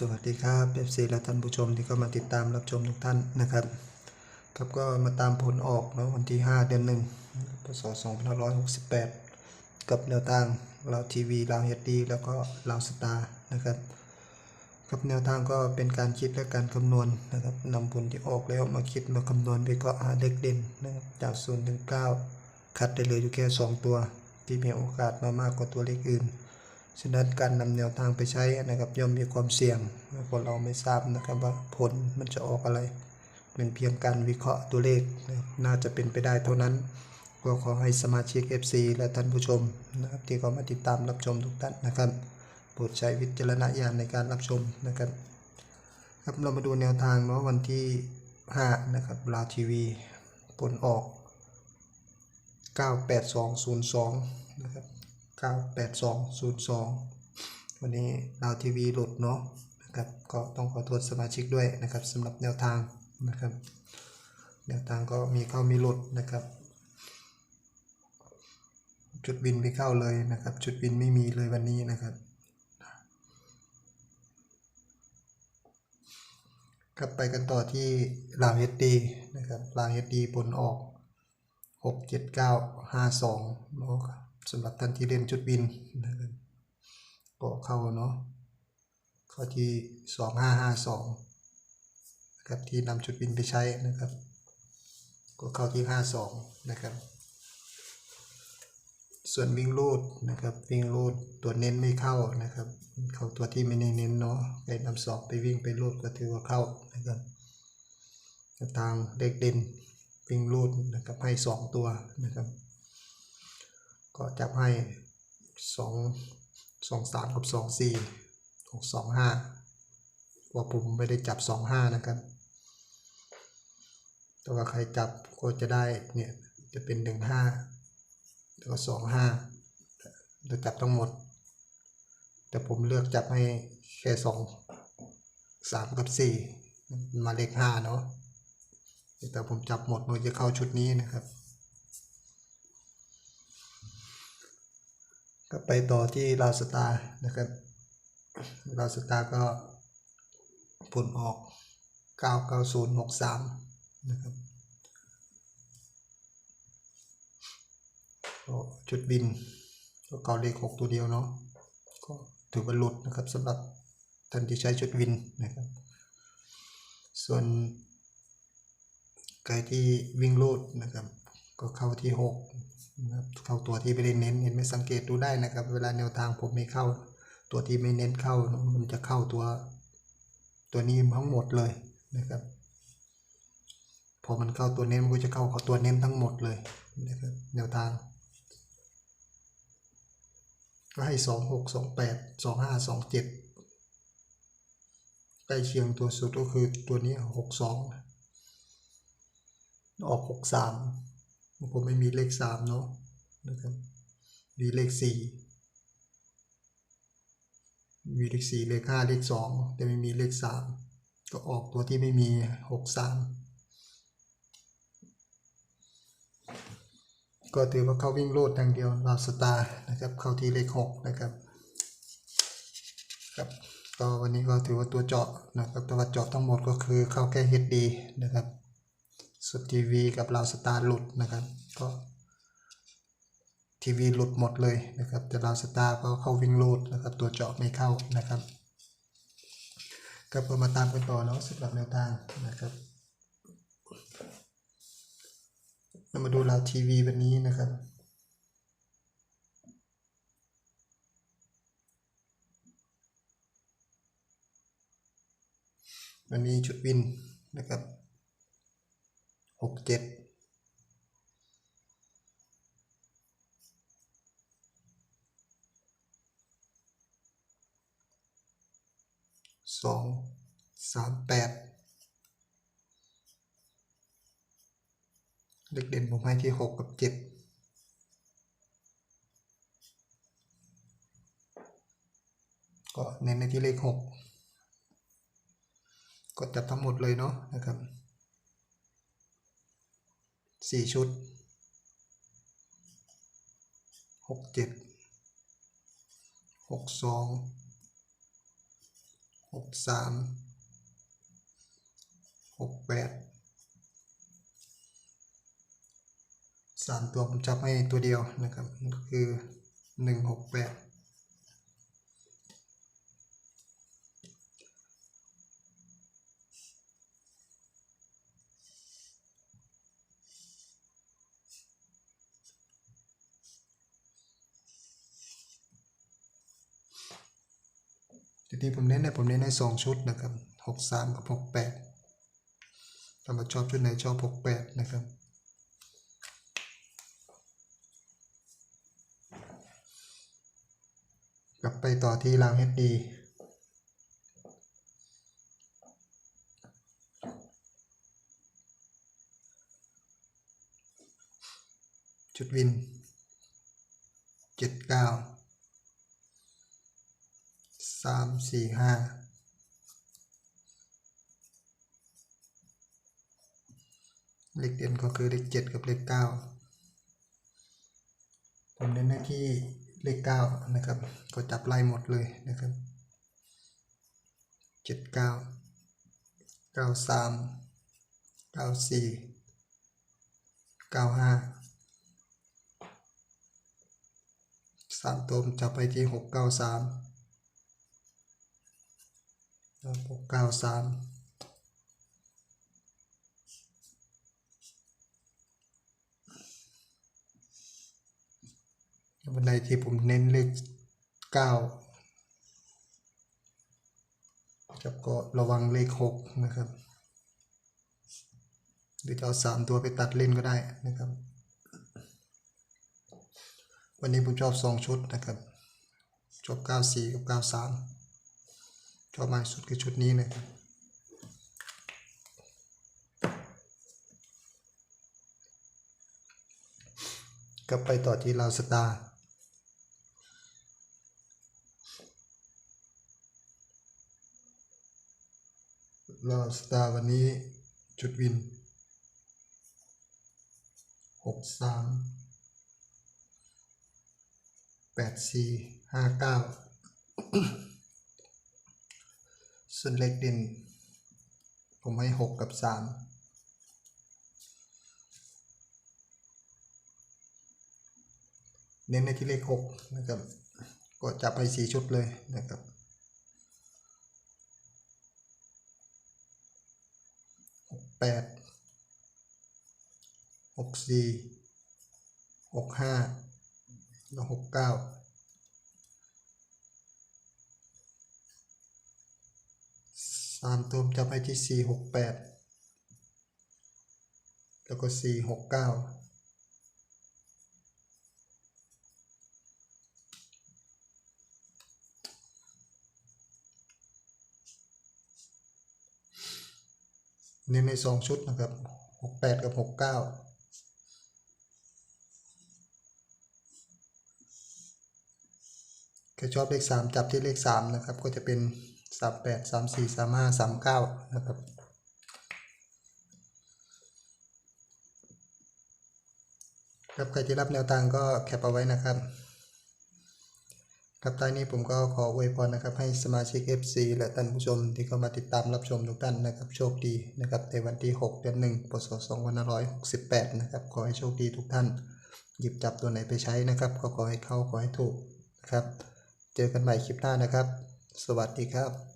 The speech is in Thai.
สวัสดีครับเอฟซีและท่านผู้ชมที่เข้ามาติดตามรับชมทุกท่านนะครับ ครับก็มาตามผลออกเนาะวันที่ 5 เดือนหนึ่งพศ2568 กับแนวทางเราทีวีเราเฮดดีแล้วก็เราสตาร์นะครับกับแนวทางก็เป็นการคิดและการคำนวณนะครับนำผลที่ออกแล้วมาคิดมาคำนวณไปก็หาเลขเด่นนะครับจาก0ถึง9คัดได้เลยอยู่แค่ 2 ตัว ที่มีโอกาสมามากกว่าตัวเลขอื่น ฉะนั้นการนำแนวทางไปใช้นะครับย่อมมีความเสี่ยงเพราะเราไม่ทราบนะครับว่าผลมันจะออกอะไร เป็นเพียงการวิเคราะห์ตัวเลขนะน่าจะเป็นไปได้เท่านั้น ก็ขอให้สมาชิก FC และท่านผู้ชมนะครับที่เข้ามาติดตามรับชมทุกท่านนะครับโปรดใช้วิจารณญาณในการรับชมนะครับ ครับเรามาดูแนวทางเนาะวันที่ 5 นะครับลาทีวีผลออก 98202 นะครับ 98202 วันนี้ดาวทีวีหลุดเนาะนะครับก็ต้องขอโทษสมาชิกด้วยนะครับสำหรับแนวทางนะครับ แนวทางก็มีเข้ามีหลุดนะครับ จุดบินไม่เข้าเลยนะครับ จุดบินไม่มีเลยวันนี้นะครับกลับไปกันต่อที่ลาวเฮดดีนะครับลาวเฮดดีผลออก 6 7 9 5 2เนาะ สำหรับท่านที่เล่นจุดบินนะครับก็เข้าเนาะข้าที่ 2 5 5 2นะครับที่นำจุดบินไปใช้นะครับ ก็เข้าที่ 5 2 นะครับ ส่วนวิ่งรูดนะครับวิ่งรูดตัวเน้นไม่เข้านะครับ เข้าตัวที่ไม่ได้เน้นเนาะไปนำสอบไปวิ่งไปรูดก็ถือว่าเข้านะครับทางเด็กเด่นวิ่งรูดนะครับให้สองตัวนะครับ ก็จับให้สองสองสามกับสองสี่หกสองห้าว่าผมไม่ได้จับสองห้านะครับแต่ว่าใครจับก็จะได้เนี่ยจะเป็นหนึ่งห้าแล้วก็สองห้าจะจับทั้งหมด แต่ผมเลือกจับให้แค่สองสามกับสี่มาเลขห้าเนาะแต่ผมจับหมดมันจะเข้าชุดนี้นะครับ ก็ไปต่อที่ลาวสตาร์นะครับลาวสตาร์ก็ผลออก 99063 นะครับก็จุดบินก็เกาเลข 6 ตัวเดียวเนาะก็ถือว่าหลุดนะครับสำหรับท่านที่ใช้จุดวินนะครับ ส่วนใครที่วิ่งลูดนะครับ ก็เข้าที่6นะครับเข้าตัวที่ไม่ได้เน้นเห็นไหม่สังเกตดูได้นะครับ เวลาแนวทางผมไม่เข้า ตัวที่ไม่เน้นเข้ามันจะเข้าตัว ตัวนี้ทั้งหมดเลยนะครับพอมันเข้าตัวเน้นมันก็จะเข้าเขาตัวเน้นทั้งหมดเลยนะครับแนวทางก็ให้สองหกสองแปดสองห้าสองเจ็ดใกล้เคียงตัวสุดก็คือตัวนี้หกสองออกหกสาม ผมไม่มีเลขสามเนาะนะครับมีเลขสี่มีเลขสี่เลขห้าเลขสองแต่ไม่มีเลขสามก็ออกตัวที่ไม่มีหกสามก็ถือว่าเข้าวิ่งโลดทางเดียวลาวสตาร์นะครับ เข้าที่เลขหกนะครับครับก็วันนี้ก็ถือว่าตัวเจาะนะครับตัวเจาะทั้งหมดก็คือเข้าแค่ HD นะครับ สุดทีวีกับลาวสตาร์หลุดนะครับ ก็ทีวีหลุดหมดเลยนะครับ แต่ลาวสตาร์ก็เข้าวิ่งโลดนะครับ ตัวเจาะไม่เข้านะครับก็เพื่อมาตามกันต่อเนาะสำหรับแนวทางนะครับเรามาดูลาวทีวีวันนี้นะครับวันนี้ชุดวินนะครับ หกเจ็ดสองสามแปดเลขเด่นผมให้ที่หกกับเจ็ดก็เน้นในที่เลขหกก็จับทั้งหมดเลยเนาะนะครับ สี่ชุดหกเจ็ดหกสองหกสามหกแปดสามตัวผมจับให้ตัวเดียวนะครับ ก็คือหนึ่งหกแปด ทีนี้ผมเน้นเนี่ยผมเน้นให้สองชุดนะครับหกสามกับหกแปดถ้ามาชอบชุดไหนชอบหกแปดนะครับกลับไปต่อที่รางเฮดดีชุดวินเจ็ดเก้า สามสี่ห้าเลขเด่นก็คือเลขเจ็ดกับเลขเก้าผมเน้นหน้าที่เลขเก้านะครับ ก็จับไล่หมดเลยนะครับเจ็ดเก้าเก้าสามเก้าสี่เก้าห้าสามตัวผมจับไปที่หกเก้าสาม หกเก้าสามวันไหนที่ผมเน้นเลขเก้าครับก็ระวังเลขหกนะครับหรือจะเอาสามตัวไปตัดเล่นก็ได้นะครับ วันนี้ผมชอบสองชุดนะครับ ชอบเก้าสี่กับเก้าสาม ชอบมากสุดคือชุดนี้นะครับก็ไปต่อที่ลาวสตาร์ลาวสตาร์วันนี้จุดวินหกสามแปด ส่วนเลขเด่น ผมให้หกกับสามเน้นในที่เลขหกนะครับ ก็จับไปสี่ชุดเลยนะครับหกแปดหกสี่หกห้าแล้วหกเก้าามตัวจะไปที่สี่หกแปดแล้วก็สี่หกเก้าเน้นในสองชุดนะครับหกแปดกับหกเก้าใครชอบเลขสามจับที่เลขสามนะครับ ก็จะเป็น สามแปดสามสี่สามห้าสามเก้านะครับครับใครที่รับแนวทางก็แคปเอาไว้นะครับครับท้นี้ผมก็ขออวยพรนะครับ ให้สมาชิก FC และท่านผู้ชมที่เข้ามาติดตามรับชมทุกท่านนะครับ โชคดีนะครับในวันที่ 6 เดือน1ปศ2568 นะครับ ขอให้โชคดีทุกท่าน หยิบจับตัวไหนไปใช้นะครับ ก็ขอให้เข้าขอให้ถูกนะครับ เจอกันใหม่คลิปหน้านะครับ สวัสดีครับ